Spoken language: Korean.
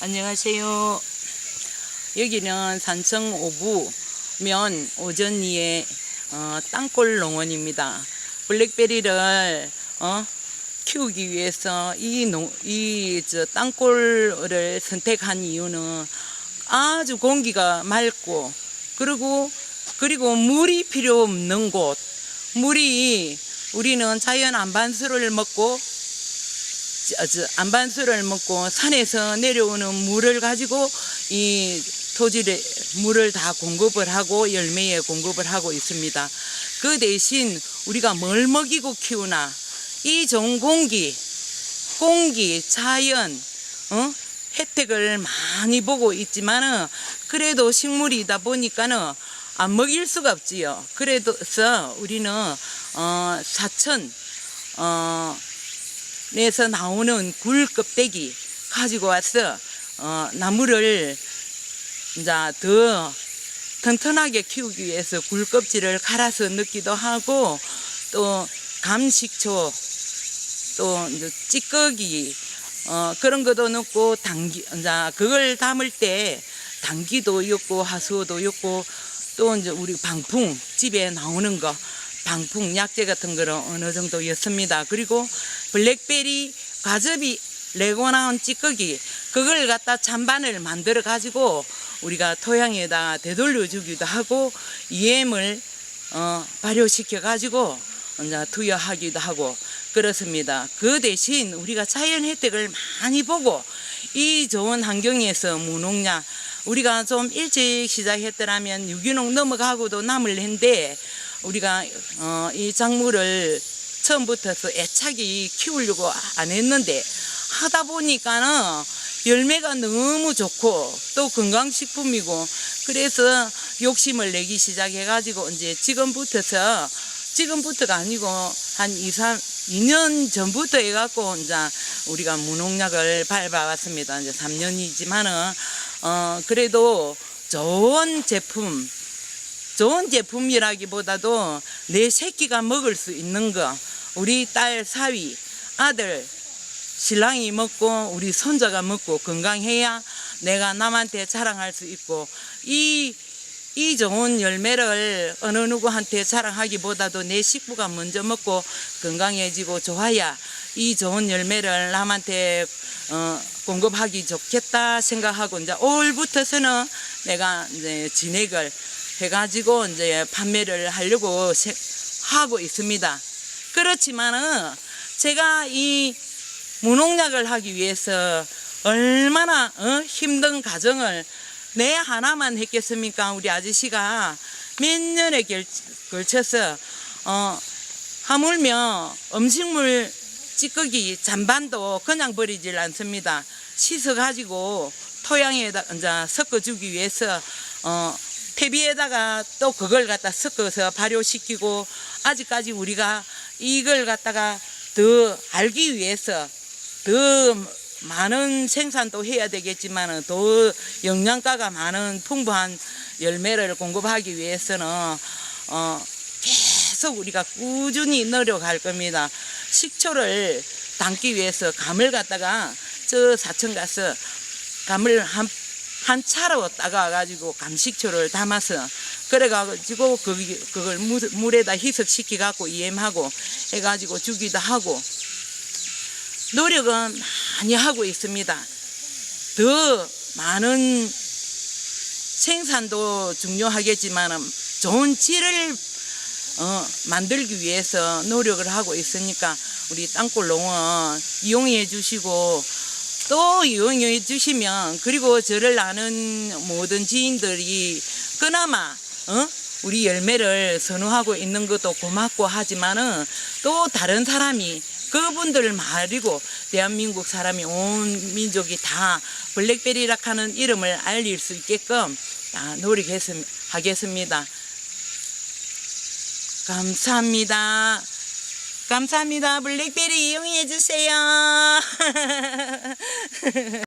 안녕하세요. 여기는 산청 오부면 오전리의 어, 땅굴 농원입니다. 블랙베리를 어, 키우기 위해서 이, 농, 이 저, 땅굴을 선택한 이유는 아주 공기가 맑고 그리고 그리고 물이 필요 없는 곳 물이 우리는 자연 안반수를 먹고 안반수를 먹고 산에서 내려오는 물을 가지고 이 토질에 물을 다 공급을 하고 열매에 공급을 하고 있습니다. 그 대신 우리가 뭘 먹이고 키우나 이 좋은 공기, 공기, 자연, 어? 혜택을 많이 보고 있지만은 그래도 식물이다 보니까는 안 먹일 수가 없지요. 그래서 우리는 어, 사천 어, 내서 나오는 굴 껍데기 가지고 와서 어, 나무를 이제 더 튼튼하게 키우기 위해서 굴 껍질을 갈아서 넣기도 하고 또 감식초 또 찌꺼기 어, 그런 것도 넣고 당기 이제 그걸 담을 때 당기도 있고 하수도 있고 또 이제 우리 방풍 집에 나오는 거 방풍 약재 같은 거는 어느 정도 였습니다. 그리고 블랙베리 과즙이 레고 나온 찌꺼기 그걸 갖다 찬반을 만들어 가지고 우리가 토양에다 되돌려 주기도 하고 EM을 어, 발효시켜 가지고 이제 투여하기도 하고 그렇습니다. 그 대신 우리가 자연 혜택을 많이 보고 이 좋은 환경에서 무농약 우리가 좀 일찍 시작했더라면 유기농 넘어가고도 남을 텐데 우리가 어, 이 작물을 처음부터 애착이 키우려고 안 했는데 하다 보니까는 열매가 너무 좋고 또 건강식품이고 그래서 욕심을 내기 시작해가지고 이제 지금부터서 지금부터가 아니고 한 2, 3, 2년 전부터 해갖고 이제 우리가 무농약을 밟아왔습니다. 이제 3년이지만은 어 그래도 좋은 제품 좋은 제품이라기보다도 내 새끼가 먹을 수 있는 거 우리 딸 사위 아들 신랑이 먹고 우리 손자가 먹고 건강해야 내가 남한테 자랑할 수 있고 이, 이 좋은 열매를 어느 누구한테 자랑하기보다도 내 식구가 먼저 먹고 건강해지고 좋아야 이 좋은 열매를 남한테 어, 공급하기 좋겠다 생각하고 이제 5월부터서는 내가 이제 진액을 해가지고 이제 판매를 하려고 세- 하고 있습니다. 그렇지만은 제가 이 무농약을 하기 위해서 얼마나 어? 힘든 과정을 내 하나만 했겠습니까? 우리 아저씨가 몇 년에 결- 걸쳐서 어, 하물며 음식물 찌꺼기 잔반도 그냥 버리질 않습니다. 씻어 가지고 토양에다 이제 섞어주기 위해서 어, 퇴비에다가 또 그걸 갖다 섞어서 발효시키고 아직까지 우리가 이걸 갖다가 더 알기 위해서 더 많은 생산도 해야 되겠지만은 더 영양가가 많은 풍부한 열매를 공급하기 위해서는 어 계속 우리가 꾸준히 노력할 겁니다. 식초를 담기 위해서 감을 갖다가 저 사천 가서 감을 한, 한 차로 따가가지고 감식초를 담아서 그래가지고 거기, 그걸 물, 물에다 희석시켜갖고 EM하고 해가지고 주기도 하고 노력은 많이 하고 있습니다. 더 많은 생산도 중요하겠지만 좋은 질을 어, 만들기 위해서 노력을 하고 있으니까 우리 땅굴 농원 이용해 주시고 또 이용해 주시면 그리고 저를 아는 모든 지인들이 그나마 어? 우리 열매를 선호하고 있는 것도 고맙고 하지만은 또 다른 사람이 그분들 말이고 대한민국 사람이 온 민족이 다 블랙베리라 하는 이름을 알릴 수 있게끔 다 노력하겠습니다. 감사합니다. 감사합니다. 블랙베리 이용해 주세요.